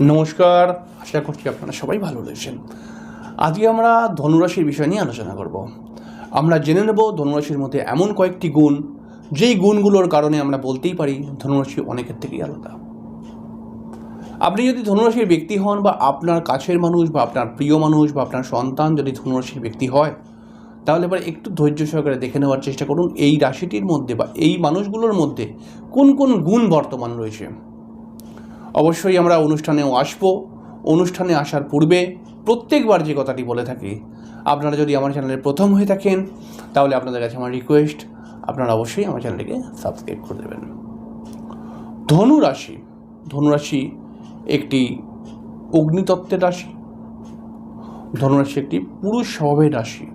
নমস্কার, আশা করছি আপনারা সবাই ভালো রয়েছেন। আজকে আমরা ধনুরাশির বিষয় নিয়ে আলোচনা করব। আমরা জেনে নেব ধনুরাশির মধ্যে এমন কয়েকটি গুণ, যেই গুণগুলোর কারণে আমরা বলতেই পারি ধনুরাশি অনেকের থেকেই আলাদা। আপনি যদি ধনুরাশির ব্যক্তি হন বা আপনার কাছের মানুষ বা আপনার প্রিয় মানুষ বা আপনার সন্তান যদি ধনুরাশির ব্যক্তি হয়, তাহলে এবার একটু ধৈর্য সহকারে দেখে নেওয়ার চেষ্টা করুন, এই রাশিটির মধ্যে বা এই মানুষগুলোর মধ্যে কোন কোন গুণ বর্তমান রয়েছে। অবশ্যই আমরা অনুষ্ঠানেও আসব। অনুষ্ঠানে আসার পূর্বে প্রত্যেকবার যে কথাটি বলে থাকি, আপনারা যদি আমার চ্যানেলে প্রথম হয়ে থাকেন, তাহলে আপনাদের কাছে আমার রিকোয়েস্ট আপনারা অবশ্যই আমার চ্যানেলটিকে সাবস্ক্রাইব করে দেবেন। ধনু রাশি ধনুরাশি একটি অগ্নিতত্ত্বের রাশি। ধনুরাশি একটি পুরুষ স্বভাবের রাশি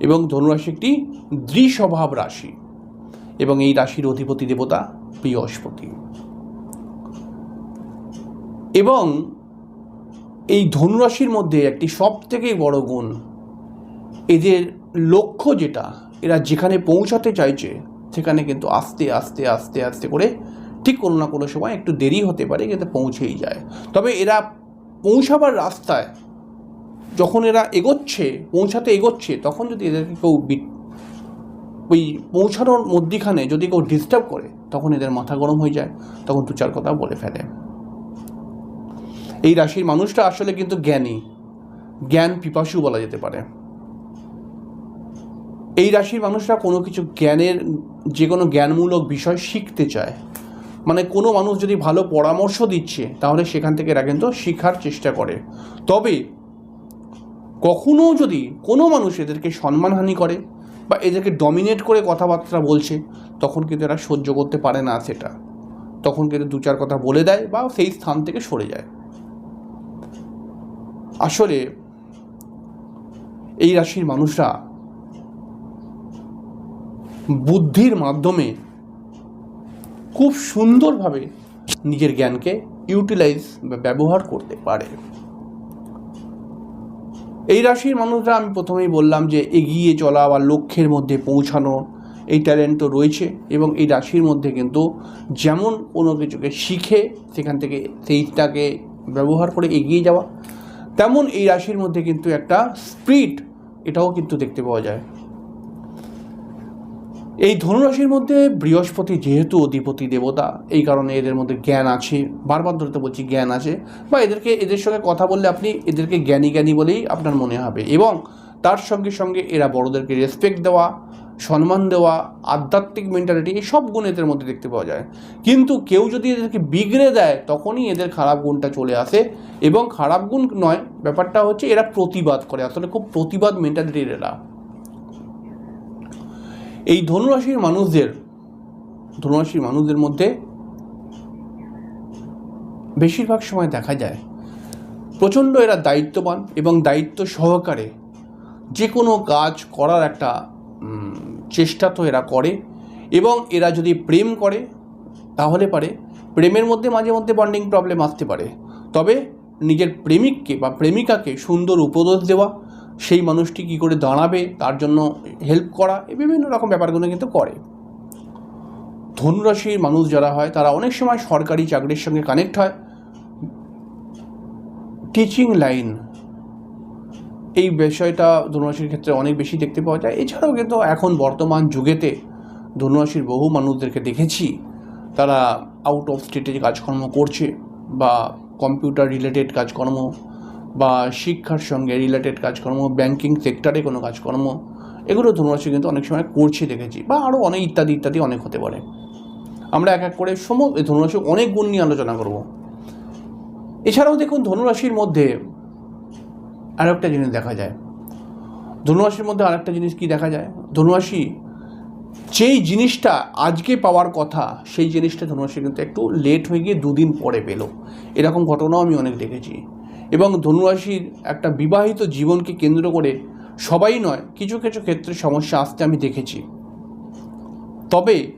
এবং ধনুরাশি একটি দ্বিস্বভাব রাশি এবং এই রাশির অধিপতি দেবতা বৃহস্পতি এবং এই ধনুরাশির মধ্যে একটি সব থেকেই বড় গুণ, এদের লক্ষ্য যেটা, এরা যেখানে পৌঁছাতে চাইছে, সেখানে কিন্তু আস্তে আস্তে আস্তে আস্তে করে ঠিক কোনো না কোনো সময় একটু দেরি হতে পারে কিন্তু পৌঁছেই যায়। তবে এরা পৌঁছাবার রাস্তায় যখন এরা এগোচ্ছে, পৌঁছাতে এগোচ্ছে, তখন যদি এদেরকে কেউ ওই পৌঁছানোর মধ্যিখানে যদি কেউ ডিস্টার্ব করে, তখন এদের মাথা গরম হয়ে যায়, তখন দু চার কথা বলে ফেলে। এই রাশির মানুষটা আসলে কিন্তু জ্ঞানী। জ্ঞান পিপাসু বলা যেতে পারে। এই রাশির মানুষরা কোনো কিছু জ্ঞানের যে কোনো জ্ঞানমূলক বিষয় শিখতে চায়। মানে কোনো মানুষ যদি ভালো পরামর্শ দিচ্ছে, তাহলে সেখান থেকে এরা কিন্তু শেখার চেষ্টা করে। তবে কখনো যদি কোনো মানুষ এদেরকে সম্মানহানি করে বা এদেরকে ডমিনেট করে কথাবার্তা বলছে, তখন কিন্তু এরা সহ্য করতে পারে না সেটা। তখন কিন্তু দু চার কথা বলে দেয় বা সেই স্থান থেকে সরে যায়। আসলে এই রাশির মানুষরা বুদ্ধির মাধ্যমে খুব সুন্দরভাবে নিজের জ্ঞানকে ইউটিলাইজ বা ব্যবহার করতে পারে। এই রাশির মানুষরা আমি প্রথমেই বললাম যে এগিয়ে চলা বা লক্ষ্যের মধ্যে পৌঁছানো, এই ট্যালেন্ট তো রয়েছে এবং এই রাশির মধ্যে কিন্তু যেমন কোনো কিছুকে শিখে সেখান থেকে সেইটাকে ব্যবহার করে এগিয়ে যাওয়া তেমন এই রাশির মধ্যে কিন্তু একটা স্পিরিট এটাও কিন্তু দেখতে পাওয়া যায়। এই ধনুরাশির মধ্যে বৃহস্পতি যেহেতু অধিপতি দেবতা, এই কারণে এদের মধ্যে জ্ঞান আছে। বারবার ধরে তো বলছি জ্ঞান আছে। বা এদেরকে, এদের সঙ্গে কথা বললে আপনি এদেরকে জ্ঞানী জ্ঞানী বলেই আপনার মনে হবে। এবং তার সঙ্গে সঙ্গে এরা বড়দেরকে রেসপেক্ট দেওয়া সম্মান দেওয়া, আধ্যাত্মিক মেন্টালিটি এই সব গুণ এদের মধ্যে দেখতে পাওয়া যায়। কিন্তু কেউ যদি এদেরকে বিগড়ে দেয়, তখনই এদের খারাপ গুণটা চলে আসে। এবং খারাপ গুণ নয়, ব্যাপারটা হচ্ছে এরা প্রতিবাদ করে। আসলে খুব প্রতিবাদ মেন্টালিটির এরা এই ধনুরাশির মানুষদের ধনুরাশির মানুষদের মধ্যে বেশিরভাগ সময় দেখা যায়, প্রচণ্ড এরা দায়িত্ববান এবং দায়িত্ব সহকারে যে কোনো কাজ করার একটা চেষ্টা তো এরা করে এবং এরা যদি প্রেম করে, তাহলে পারে। প্রেমের মধ্যে মাঝে মধ্যে বন্ডিং প্রবলেম আসতে পারে। তবে নিজের প্রেমিককে বা প্রেমিকাকে সুন্দর উপদেশ দেওয়া, সেই মানুষটি কী করে দাঁড়াবে, তার জন্য হেল্প করা এই বিভিন্ন রকম ব্যাপারগুলো কিন্তু করে। ধনুরাশির মানুষ যারা হয়, তারা অনেক সময় সরকারি চাকরির সঙ্গে কানেক্ট হয়। টিচিং লাইন এই বিষয়টা ধনুরাশির ক্ষেত্রে অনেক বেশি দেখতে পাওয়া যায়। এছাড়াও কিন্তু এখন বর্তমান যুগেতে ধনুরাশির বহু মানুষদেরকে দেখেছি, তারা আউট অফ স্টেটে কাজকর্ম করছে বা কম্পিউটার রিলেটেড কাজকর্ম বা শিক্ষার সঙ্গে রিলেটেড কাজকর্ম ব্যাংকিং সেক্টরে কোনো কাজকর্ম, এগুলো ধনুরাশি কিন্তু অনেক সময় করছে দেখেছি বা আরও অনেক ইত্যাদি ইত্যাদি অনেক হতে পারে। আমরা এক এক করে সম ধনুরাশি অনেক গুণ নিয়ে আলোচনা করব। এছাড়াও দেখুন, ধনুরাশির মধ্যে আরও একটা জিনিস দেখা যায়। ধনুরাশির মধ্যে আরেকটা জিনিস কি দেখা যায়? ধনুরাশি, যেই জিনিসটা আজকে পাওয়ার কথা, সেই জিনিসটা ধনুরাশি কিন্তু একটু লেট হয়ে গিয়ে দুদিন পরে পেল। এরকম ঘটনাও আমি অনেক দেখেছি। এবং ধনুরাশির একটা বিবাহিত জীবনকে কেন্দ্র করে সবাই নয়, কিছু কিছু ক্ষেত্রে সমস্যা আসতে আমি দেখেছি। তবে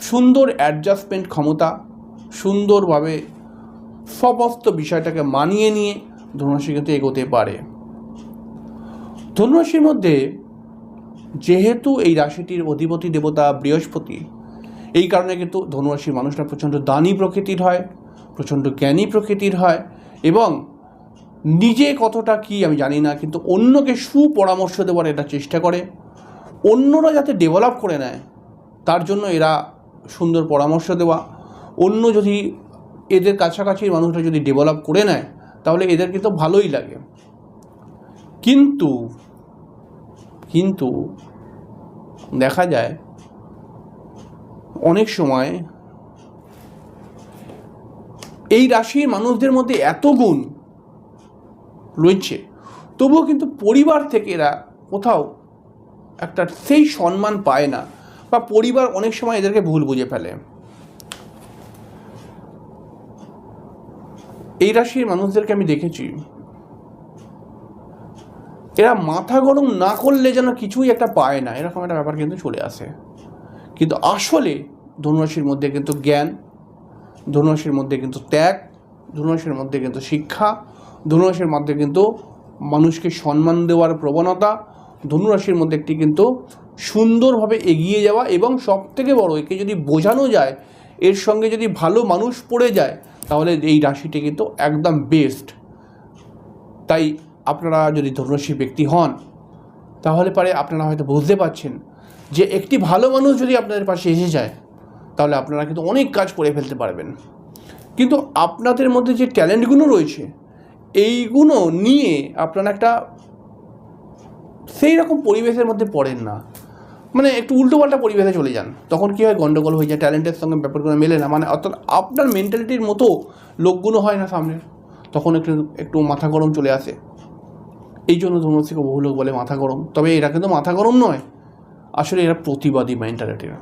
সুন্দর অ্যাডজাস্টমেন্ট ক্ষমতা, সুন্দরভাবে সমস্ত বিষয়টাকে মানিয়ে নিয়ে ধনুরাশি কিন্তু এগোতে পারে। ধনুরাশির মধ্যে যেহেতু এই রাশিটির অধিপতি দেবতা বৃহস্পতি, এই কারণে কিন্তু ধনুরাশির মানুষরা প্রচণ্ড দানী প্রকৃতির হয়, প্রচণ্ড জ্ঞানী প্রকৃতির হয় এবং নিজে কতটা কি আমি জানি না, কিন্তু অন্যকে সুপরামর্শ দেওয়ার এটা চেষ্টা করে। অন্যরা যাতে ডেভেলপ করে নেয়, তার জন্য এরা সুন্দর পরামর্শ দেওয়া। অন্য যদি এদের কাছাকাছির মানুষরা যদি ডেভেলপ করে নেয়, তাহলে এদের কিন্তু ভালোই লাগে। কিন্তু কিন্তু দেখা যায় অনেক সময় এই রাশির মানুষদের মধ্যে এত গুণ রয়েছে, তবুও কিন্তু পরিবার থেকে এরা কোথাও একটা সেই সম্মান পায় না বা পরিবার অনেক সময় এদেরকে ভুল বুঝে ফেলে। এই রাশির মানুষদেরকে আমি দেখেছি এরা মাথা গরম না করলে যেন কিছুই একটা পায় না। এরকম একটা ব্যাপার কিন্তু চলে আসে। কিন্তু আসলে ধনুরাশির মধ্যে কিন্তু জ্ঞান, ধনুরাশির মধ্যে কিন্তু ত্যাগ, ধনুরাশির মধ্যে কিন্তু শিক্ষা, ধনুরাশির মধ্যে কিন্তু মানুষকে সম্মান দেওয়ার প্রবণতা, ধনুরাশির মধ্যে একটি কিন্তু সুন্দরভাবে এগিয়ে যাওয়া এবং সব থেকে বড় একে যদি বোঝানো যায়, এর সঙ্গে যদি ভালো মানুষ পড়ে যায়, তাহলে এই রাশিটি কিন্তু একদম বেস্ট তাই আপনারা যদি ধনুরাশি ব্যক্তি হন, তাহলে পারে আপনারা হয়তো বুঝতে পারছেন যে একটি ভালো মানুষ যদি আপনাদের পাশে এসে যায়, তাহলে আপনারা কিন্তু অনেক কাজ করে ফেলতে পারবেন। কিন্তু আপনাদের মধ্যে যে ট্যালেন্টগুলো রয়েছে, এইগুলো নিয়ে আপনারা একটা সেই রকম পরিবেশের মধ্যে পড়েন না। মানে একটু উল্টোপাল্টা পরিবেশে চলে যান। তখন কী হয়, গন্ডগোল হয়ে যায়, ট্যালেন্টের সঙ্গে ব্যাপারগুলো মেলে না। মানে অর্থাৎ আপনার মেন্টালিটির মতো লোকগুলো হয় না সামনে। তখন একটু একটু মাথা গরম চলে আসে। এই জন্য ধর্ম থেকে বহু লোক বলে মাথা গরম। তবে এরা কিন্তু মাথা গরম নয়। আসলে এরা প্রতিবাদী মেন্টালিটির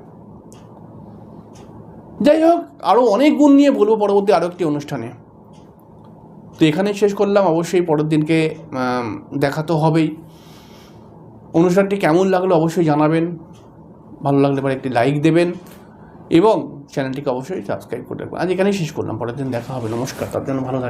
যাই হোক আরও অনেক গুণ নিয়ে বলব পরবর্তী আরও একটি অনুষ্ঠানে। তো এখানেই শেষ করলাম। অবশ্যই পরের দিনকে দেখা তো হবেই। অনুষ্ঠানটি কেমন লাগল অবশ্যই জানাবেন। ভালো লাগলে পরে একটি লাইক দেবেন। এবং চ্যানেলটিকে অবশ্যই সাবস্ক্রাইব করে রাখবেন। আজ এখানেই শেষ করলাম। পরের দিন দেখা হবে। নমস্কার। তার জন্য ভালো থাকবেন।